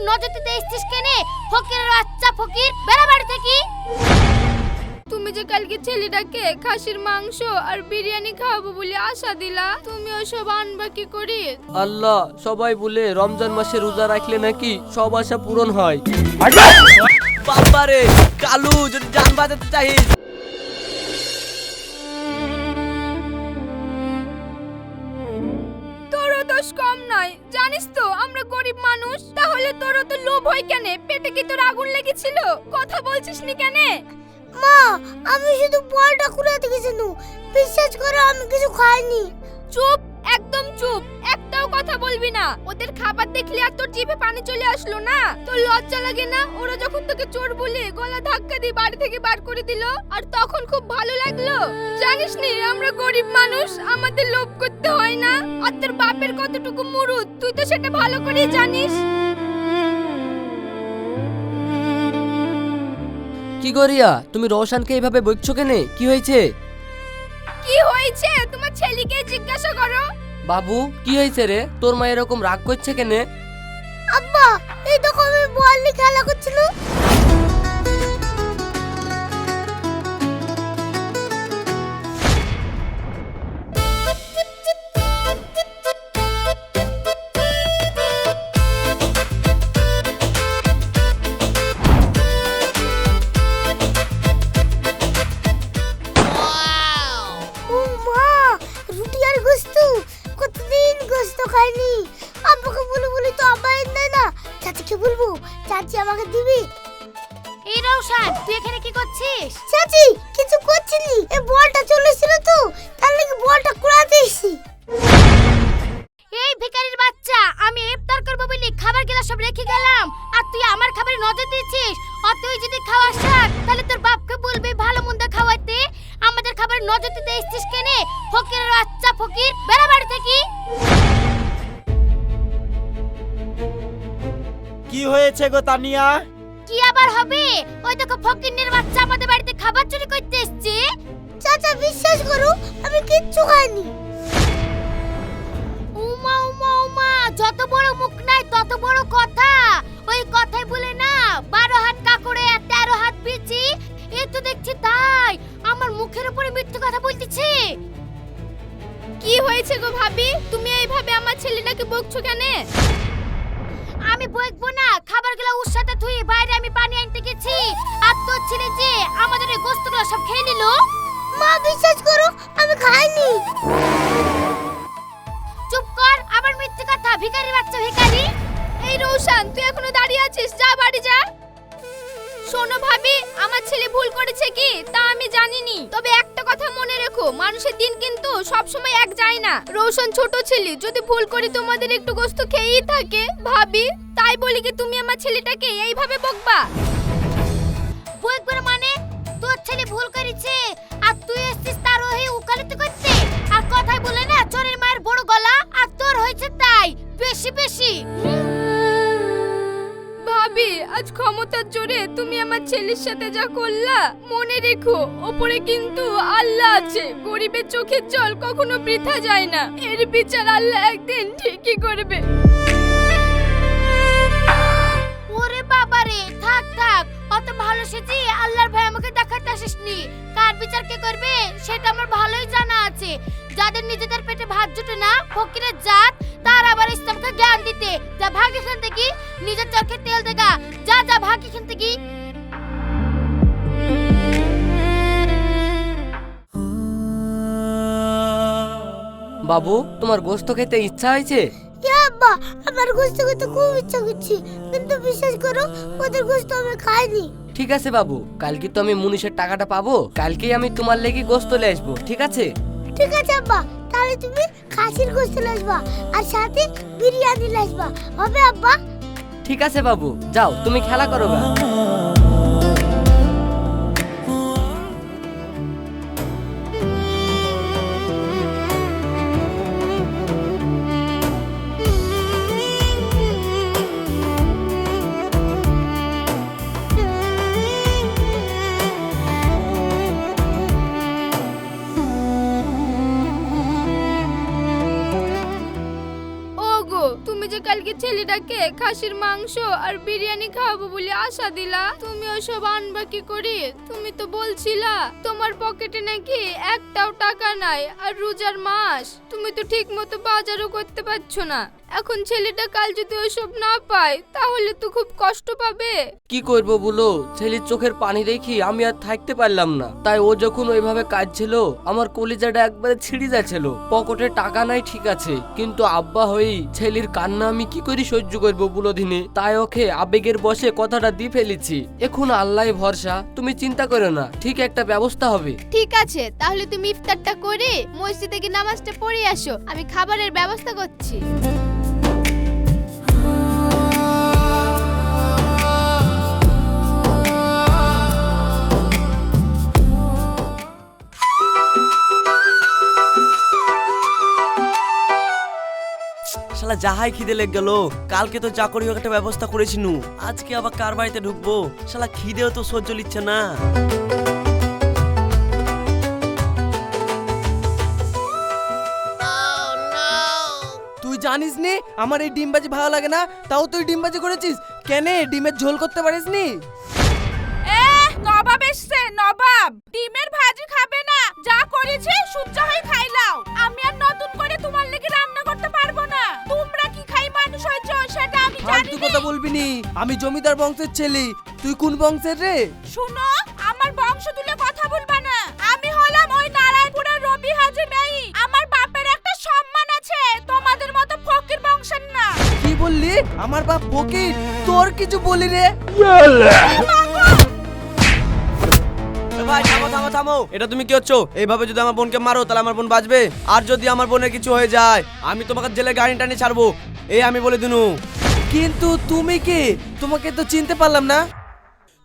খাবারের নজর দিতে এসছিস কেনে? ফকিরের বাচ্চা ফকির বেড়া বাড়ি থেকে। তুমি যে কালকে ছেলেটাকে খাসির মাংস আর বিরিয়ানি খাওয়াবো বলে আশা দিলা তুমি ওসব আনবা কি করি? আল্লাহ সবাই বলে রমজান মাসে রোজা রাখলে নাকি সব আশা পূরণ হয়। বাবারে কালু যদি জান বাঁচাতে চাইস তোরও দোষ কম নয় জানিস তো আমরা গরিব মানুষ। তোরও তো লোভ হয় কেন? পেটে কি তোর আগুন লেগেছিল? কথা বলছিস নি কেন? মা আমি শুধু বলটা কুড়াতে গেছিনু বিশ্বাস করো আমি কিছু খাইনি। চুপ একদম চুপ। একটাও কথা বলবি না। ওদের খাবার দেখলে আর তোর জিভে পানি চলে আসলো না? তোর লজ্জা লাগে না? ওরা যখন তোকে চোর বলে গলা ধাক্কা দিয়ে বাড়ি থেকে বার করে দিল আর তখন খুব ভালো লাগল। জানিস নি আমরা গরিব মানুষ আমাদের লোভ করতে হয় না। আর তোর বাপের কতটুকু মুরুদ? তুই তো সেটা ভালো করেই জানিস। কি করিয়া তুমি রোশানকে এইভাবে বইছো কেনে? কি হয়েছে? কি হয়েছে? তোমার ছেলেকে জিজ্ঞাসা করো। বাবু কি হয়েছে রে? তোর মা এরকম রাগ করছে কেনে? আব্বা এই দেখো আমি বল খেলা করছিল সব রেখে গেলাম। আর তুই আমার খাবারে নজর দিচ্ছিস? আর তুই যদি খাওয়াস থাক তাহলে তোর বাপকে বলবি ভালো মন্দ খাওয়াতে আমাদের খাবারে নজর দিতে এসছিস কেনে? ফকিরের বাচ্চা ফকির বেড়া বাড়ি থেকে। কি হয়েছে গো তানিয়া? কি আবার হবে? ওই দেখো ফকিরের বাচ্চা আমাদের বাড়িতে খাবার চুরি করতে এসছে। চাচা বিশ্বাস করো আমি কিচ্ছু খাইনি। উমা উমা উমা যত বড় মুখ বাচ্চা এই রৌশান, তুই এখনও দাঁড়িয়ে আছিস? যা বাড়ি যা। শোনো ভাবি, আমার ছেলে ভুল করেছে কি? তা আমি জানিনি। তবে একটা কথা মনে রেখো, মানুষের দিন কিন্তু সব সময় এক যায় না। রৌশন ছোট ছেলে, যদি ভুল করে তোমাদের একটু গোস্ত খেয়েই থাকে, ভাবি, তাই বলি কি তুমি আমার ছেলেটাকে এইভাবে বকবা? বকবো না মানে? তোর ছেলে ভুল করেছে, আর তুই এসছিস তার হয়ে উকালতি করতে? আর কথাই বলে না, চোরের মায়ের বড় গলা, আর তোর হয়েছে তাই। বেশি বেশি। ভাবি, আজ ক্ষমতার জোরে তুমি আমার ছেলের সাথে যা করলা, মনে রেখো, ওপরে কিন্তু আল্লাহ আছে। গরিবের চোখের জল কখনো বৃথা যায় না। এর বিচার আল্লাহ একদিন ঠিকই করবে। থাক থাক। অত ভালো সেজি আল্লাহর আমাকে দেখাতে কার বিচার কে করবে, সেটা আমার ভালোই জানা আছে। যাদের নিজেদের পেটে ভাত জুটে না, ফকিরের জাত, তার আবার ইসলামকে জ্ঞান দিতে। যা ভাগ এখান থেকে, নিজের চরকে তেল দেখা যা যা ভাগ এখান থেকে। বাবু, তোমার গোস্ত খেতে ইচ্ছা হয়েছে? আব্বা আমার গোস্ত খেতে খুব ইচ্ছা করছে। কিন্তু বিশ্বাস করো ওদের গোস্ত আমি খাইনি। ঠিক আছে বাবু কালকে তো আমি মুনিশের টাকাটা পাবো। কালকেই আমি তোমার লেগে গোস্ত লে আসব ঠিক আছে? ঠিক আছে আব্বা তাহলে তুমি খাসির গোস্ত আসবা আর সাথে বিরিয়ানি আসবা। হবে আব্বা? ঠিক আছে বাবু যাও তুমি খেলা করো গা। তুমি যে কালকে ছেলেটা ছেলেটাকে খাসির মাংস আর বিরিয়ানি খাওয়াবো বলে আশা দিলা, তুমি ওসব আনবা কি করি, তুমি তো বলছিলা, তোমার পকেটে নাকি একটাও টাকা নাই আর রোজার মাস, তুমি তো ঠিক মতো বাজারও করতে পারছ না। এখন ছেলেটা কাল যদি ওসব না পায় তাহলে তো খুব কষ্ট পাবে। কি করব বলো? ছেলের চোখের পানি দেখি আমি আর থাকতে পারলাম না। তাই ও যখন ওইভাবে কাঁদছিল আমার কলিজাটা একবারে ছিঁড়ে যাচ্ছিল। পকেটে টাকা নাই ঠিক আছে কিন্তু আব্বা হই ছেলের কান্না আমি কি করে সহ্য করব বুলো দিনে? তাই ওকে আবেগের বসে কথাটা দিয়ে ফেলেছি। এখন আল্লাহ ভরসা তুমি চিন্তা করো না ঠিক একটা ব্যবস্থা হবে। ঠিক আছে তাহলে তুমি ইফতারটা করে মসজিদে গিয়ে নামাজটা পড়ে আসো আমি খাবারের ব্যবস্থা করছি। শালা যাহাই খিদে লেগ গেল কালকে তো চাকরি হোক একটা ব্যবস্থা করেছিনু আজকে আবার কার বাড়িতে ঢুকবো? শালা খিদেও তো সহ্য লিচ্ছে না। তুই জানিস নি আমার এই ডিমবাজি ভালো লাগে না তাও তুই ডিমবাজি করেছিস? কেন ডিমের ঝোল করতে পারিস নি? এ নবাব এসছে নবাব! ডিমের ভাজি খাবে না যা করেছে সহ্য হয়ে খাইলাও। আমি আর নতুন করে তোমার লেগে রান্না করতে পারব না। বলবি নি আমি জমিদার বংশের ছেলে। তুই কোন বংশের রে? শুনো আমার বংশ তুলে কথা বলবা না। আমি হলাম ওই নারায়ণপুরের রবি হাজি মেই। আমার বাপের একটা সম্মান আছে। তোমাদের মতো ফকির বংশের না। কি বললি? আমার বাপ ফকির? তোর কিছু বলি রে। ভাই থামো থামো থামো। এটা তুমি কি হচ্ছ? এইভাবে যদি আমার বোনকে মারো তাহলে আমার বোন বাঁচবে। আর যদি আমার বোনের কিছু হয়ে যায় আমি তোমাকে জেলে গাড়ি টানি ছাড়বো। এই আমি বলে দিনু। কিন্তু তুমি কি? তোমাকে তো চিনতে পারলাম না।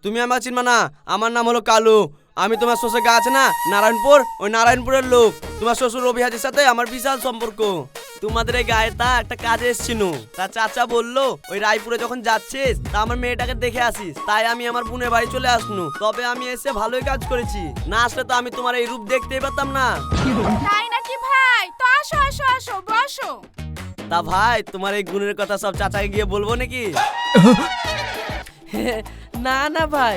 তুমি আমার চিনবা না। আমার নাম হলো কালু। আমি তোমার শ্বশুর গা আছে না? নারায়ণপুর? ওই নারায়ণপুরের লোক। তোমার শ্বশুর রবি হাজির সাথে আমার বিশাল সম্পর্ক। তোমাদের এই গায়ে তা একটা কাজে এসছিনু তা চাচা বলল ওই রায়পুরে যখন যাচ্ছিস তা আমার মেয়েটাকে দেখে আসিস। তাই আমি আমার বোনের বাড়ি চলে আসনু। তবে আমি এসে ভালোই কাজ করেছি। না আসলে তো আমি তোমার এই রূপ দেখতেই পারতাম না। তাই নাকি ভাই? তো আসো আসো আসো বসো। তা ভাই তোমার এই গুণের কথা সব চাচাকে গিয়ে বলব নাকি? না না ভাই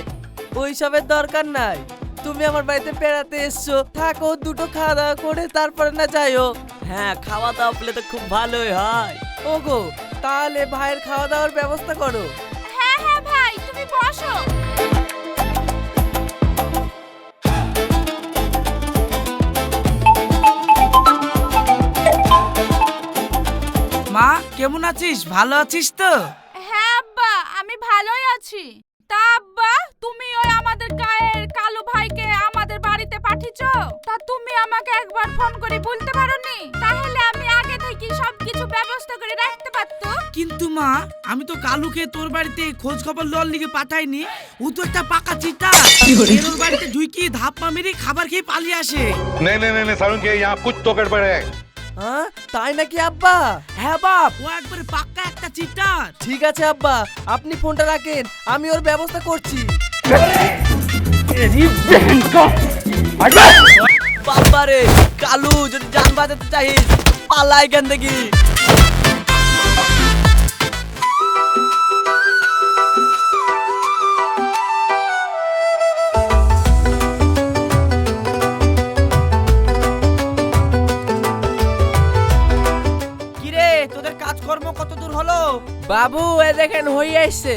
ওইসবের দরকার নাই। তুমি আমার বাড়িতে বেড়াতে এসছো থাকো দুটো খাওয়া দাওয়া করে তারপরে না যাইও হ্যাঁ খাওয়া দাওয়া পেলে তো খুব ভালোই হয়। ওগো তাহলে ভাইয়ের খাওয়া দাওয়ার ব্যবস্থা করো। হ্যাঁ হ্যাঁ ভাই তুমি বসো। কেমন আছিস ভালো আছিস তো হ্যাঁ আব্বা আমি ভালোই আছি তা আব্বা তুমি ওই আমাদের গায়ের কালু ভাইকে আমাদের বাড়িতে পাঠিয়েছো তা তুমি আমাকে একবার ফোন করে বলতে পারোনি তাহলে আমি আগে থেকে সবকিছু ব্যবস্থা করে রাখতে পারতো কিন্তু মা আমি তো কালুকে তোর বাড়িতে খোঁজ খবর লল লিগে পাঠাইনি ও তো একটা পাকা চিতা এর ওর বাড়িতে ঢুকি ধাপ্পা মেরে খাবার খেয়ে পালিয়ে আসে नहीं नहीं नहीं नहीं सारुण के यहाँ कुछ तो गड़बड़ है হ্যাঁ? তাই নাকি আব্বা? হ্যাঁ বাপ। ও একবারে পাক্কা একটা চিটার। ঠিক আছে আব্বা। আপনি ফোনটা রাখেন। আমি ওর ব্যবস্থা করছি। বাবারে কালু যদি জান বাজাতে চাইস পালা এখান থেকে কাজকর্ম কতদূর হলো? বাবু এ দেখেন হয়ে আসছে।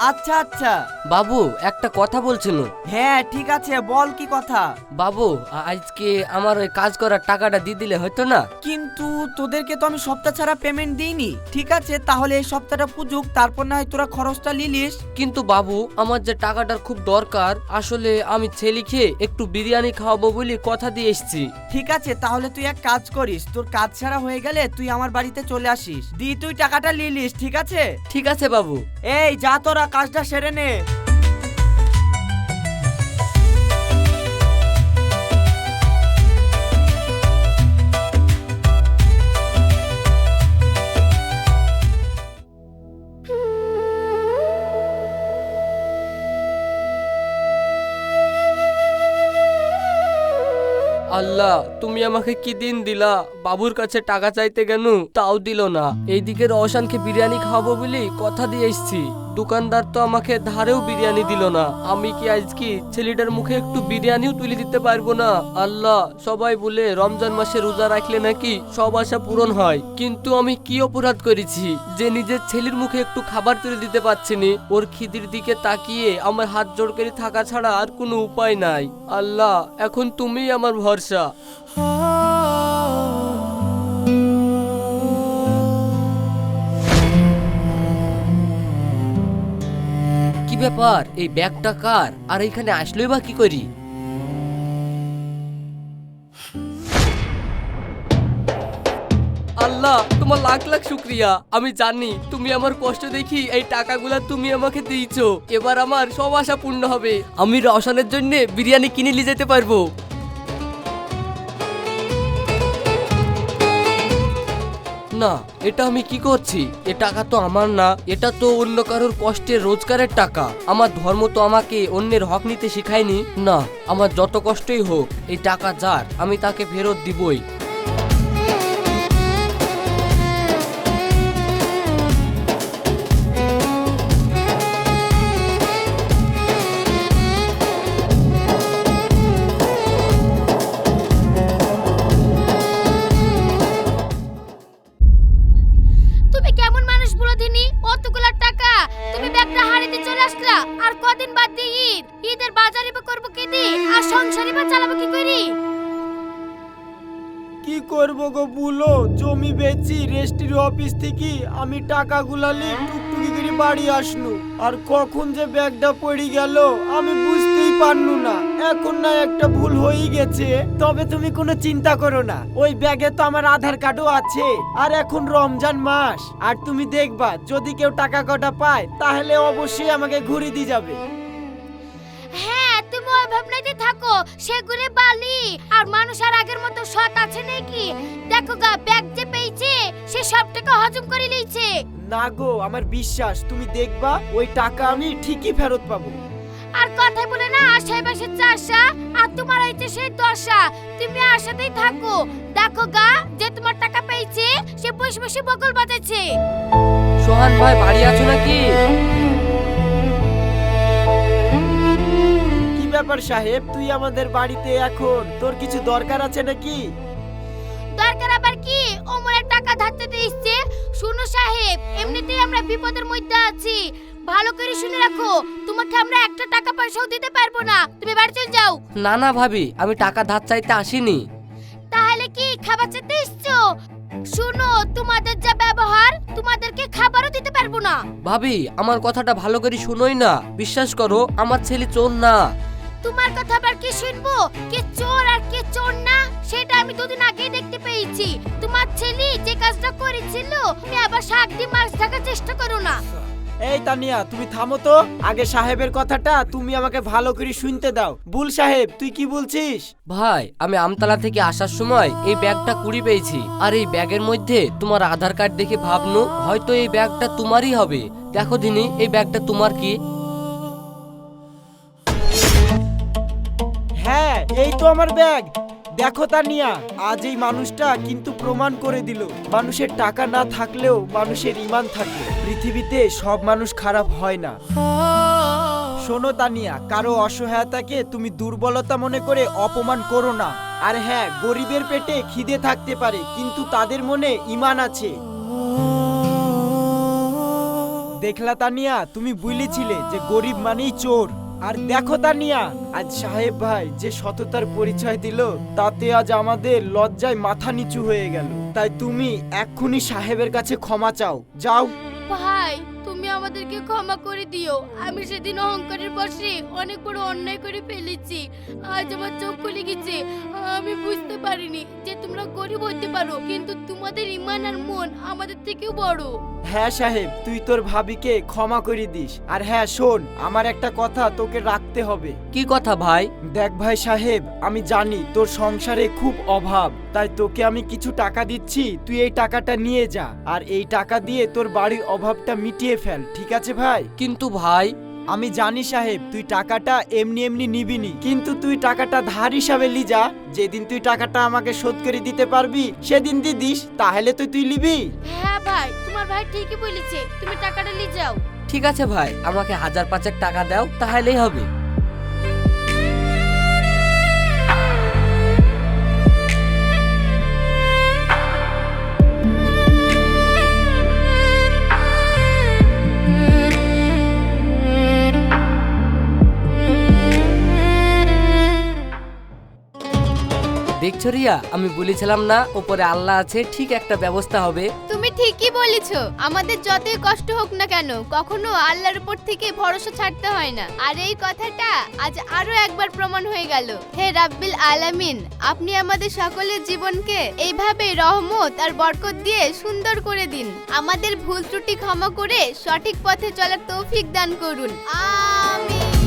আচ্ছা আচ্ছা। বাবু একটা কথা বলছিল। হ্যাঁ ঠিক আছে বল কি কথা? বাবু আ- আজকে আমার ওই কাজ করার টাকাটা দিয়ে দিলে হয়তো না? কিন্তু তোদেরকে তো আমি সপ্তাহ ছাড়া পেমেন্ট দিইনি। ঠিক আছে তাহলে এই সপ্তাহটা পুজুক তারপর না হয় তোরা খরচটা লিলিস কিন্তু বাবু আমার যে টাকাটার খুব দরকার আসলে আমি ছেলে খেয়ে একটু বিরিয়ানি খাওয়াবো বলে কথা দিয়ে এসেছি। ঠিক আছে তাহলে তুই এক কাজ করিস তোর কাজ ছাড়া হয়ে গেলে তুই আমার বাড়িতে চলে আসিস। দি তুই টাকাটা লিলিস ঠিক আছে? ঠিক আছে বাবু। এই যা তোরা কাজটা সেরে নে। আল্লাহ তুমি আমাকে কি দিন দিলা? বাবুর কাছে টাকা চাইতে কেন তাও দিল না। এইদিকে রওশানকে বিরিয়ানি খাওয়াবো বলি কথা দিয়ে এসছি। দোকানদার তো আমাকে ধারেও বিরিয়ানি দিল না। আমি কি আজকে ছেলেটার মুখে একটু বিরিয়ানিও তুলে দিতে পারব না? আল্লাহ, সবাই বলে রমজান মাসে রোজা রাখলে নাকি সব আশা পূরণ হয়। কিন্তু আমি কি অপরাধ করেছি? যে নিজের ছেলের মুখে একটু খাবার তুলে দিতে পারছি পারছিনি ওর খিদির দিকে তাকিয়ে আমার হাত জোড় করে থাকা ছাড়া আর কোনো উপায় নাই। আল্লাহ, এখন তুমিই আমার ভরসা। ব্যাপার? এই ব্যাগটা কার? আর এখানে আসলোই বা কি করি? আল্লাহ, তোমার লাখ লাখ শুক্রিয়া। আমি জানি তুমি আমার কষ্ট দেখি এই টাকাগুলো তুমি আমাকে দিয়েছ। এবার আমার সব আশা পূর্ণ হবে। আমি রসানের জন্য বিরিয়ানি কিনে নিয়ে যেতে পারব। না, এটা আমি কি করছি? এ টাকা তো আমার না, এটা তো অন্য কারোর কষ্টের রোজগারের টাকা। আমার ধর্ম তো আমাকে অন্যের হক নিতে শিখায়নি। না, আমার যত কষ্টই হোক, এই টাকা যার, আমি তাকে ফেরত দিবই। জমি বেচি রেস্টির অফিস থেকে আমি টাকাগুলা নিয়ে টুকটুকি করে বাড়ি আসনু। আর কখন যে ব্যাগটা পড়ে গেল, আমি বুঝতেই পারনু না। এখন না একটা ভুল হয়ে গেছে। তবে তুমি কোনো চিন্তা করো না। ওই ব্যাগে তো আমার আধার কার্ডও আছে। আর এখন রমজান মাস। আর তুমি দেখবা, যদি কেউ টাকা কটা পায়, তাহলে অবশ্যই আমাকে ঘুরে দিয়ে যাবে। হ্যাঁ তুমি ওই ভাবনাতে থাকো সেগুলো বালি। আর মানুষ আর আগের মতো সৎ আছে নাকি? দেখো গা ব্যাগ যে পেয়েছে সে সব টাকা হজম করে নিয়েছে। না গো আমার বিশ্বাস তুমি দেখবা ওই টাকা আমি ঠিকই ফেরত পাবো। আর কথাই বলে না আশায় বাসে চাষা আর তোমার হইছে সেই দশা। তুমি আশাতেই থাকো। দেখো গা যে তোমার টাকা পেয়েছে সে বসে বসে বকল বাজাচ্ছে। সোহান ভাই বাড়ি আছো নাকি? ব্যাপার সাহেব তুই আমাদের বাড়িতে এখন তোর কিছু দরকার আছে নাকি? দরকার আবার কি? ওমরের টাকা ধারতে দিচ্ছে শুনো সাহেব এমনিতেই আমরা বিপদের মধ্যে আছি। ভালো করে শুনে রাখো তোমাকে আমরা একটা টাকা পয়সাও দিতে পারব না। তুমি বাড়ি চলে যাও। না না ভাবি আমি টাকা ধার চাইতে আসিনি। তাহলে কি খাবার চাইতে এসছো? শুনো তোমাদের যা ব্যবহার তোমাদেরকে খাবারও দিতে পারব না। ভাবি আমার কথাটা ভালো করে শুনোই না। বিশ্বাস করো আমার ছেলে চোর না। তোমার কথা আবার কি শুনব? কে চোর আর কে চোর না? সেটা আমি দুদিন আগেই দেখতে পেয়েছি। তোমার ছেলে যে কাজটা করেছিল তুমি আবার শাক দিয়ে মাছ থাকার চেষ্টা করো না। এই তানিয়া তুমি থামো তো। আগে সাহেবের কথাটা তুমি আমাকে ভালো করে শুনতে দাও। বুল সাহেব তুই কি বলছিস? ভাই আমি আমতলা থেকে আসার সময় এই ব্যাগটা কুড়ি পেয়েছি। আর এই ব্যাগের মধ্যে তোমার আধার কার্ড দেখে ভাবনো হয়তো এই ব্যাগটা তোমারই হবে। দেখো দিনি এই ব্যাগটা তোমার কি? এই তো আমার ব্যাগ। দেখো তানিয়া, আজ এই মানুষটা কিন্তু প্রমাণ করে দিল। মানুষের টাকা না থাকলেও মানুষের ইমান থাকে। পৃথিবীতে সব মানুষ খারাপ হয় না। শোনো তানিয়া, কারও অসহায়তাকে তুমি দুর্বলতা মনে করে অপমান করো না। আর হ্যাঁ গরিবের পেটে খিদে থাকতে পারে, কিন্তু তাদের মনে ইমান আছে। দেখলা তানিয়া, তুমি বুঝলেছিলে যে গরিব মানেই চোর। আর দেখো তানিয়া, আজ সাহেব ভাই যে সততার পরিচয় দিল, তাতে আজ আমাদের লজ্জায় মাথা নিচু হয়ে গেল। তাই তুমি এক্ষুনি সাহেবের কাছে ক্ষমা চাও। যাও। ভাই, তুমি আমাদেরকে ক্ষমা করে দিও। আমি সেদিন অহংকারের বসে অনেক বড় অন্যায় করে ফেলেছি। আজ আমার চোখ খুলে গেছে। আমি বুঝতে পারিনি যে তোমরা গরিব হতে পারো, কিন্তু তোমাদের ইমান আর মন আমাদের থেকেও বড়। হ্যাঁ সাহেব তুই তোর ভাবিকে ক্ষমা করে দিস। আর হ্যাঁ শোন আমার একটা কথা তোকে রাখতে হবে। কি কথা ভাই? দেখ ভাই সাহেব আমি জানি তোর সংসারে খুব অভাব তাই তোকে আমি কিছু টাকা দিচ্ছি তুই এই টাকাটা নিয়ে যা। আর এই টাকা দিয়ে তোর বাড়ির অভাবটা মিটিয়ে ফেল ঠিক আছে ভাই? কিন্তু ভাই আমি জানি সাহেব তুই টাকাটা এমনি এমনি নিবিনি কিন্তু তুই টাকাটা ধার হিসাবে লি যা। যেদিন তুই টাকাটা আমাকে শোধ করে দিতে পারবি সেদিন দিদিস তাহলে তুই তুই লিবি হ্যাঁ ভাই তোমার ভাই ঠিকই বলেছে তুমি টাকাটা নিয়ে যাও। ঠিক আছে ভাই আমাকে হাজার পাঁচেক টাকা দাও তাহলেই হবে। দেখছ রিয়া? আমি বলেছিলাম না, ওপরে আল্লাহ আছে, ঠিক একটা ব্যবস্থা হবে। তুমি ঠিকই বলেছ। আমাদের যতই কষ্ট হোক না কেন, কখনো আল্লাহর উপর থেকে ভরসা ছাড়তে হয় না। আর এই কথাটা আজ আরও একবার প্রমাণ হয়ে গেল। হে রাব্বিল আলামিন, আপনি আমাদের সকলের জীবনকে এইভাবে রহমত আর বরকত দিয়ে সুন্দর করে দিন। আমাদের ভুল ত্রুটি ক্ষমা করে সঠিক পথে চলার তৌফিক দান করুন। আমিন।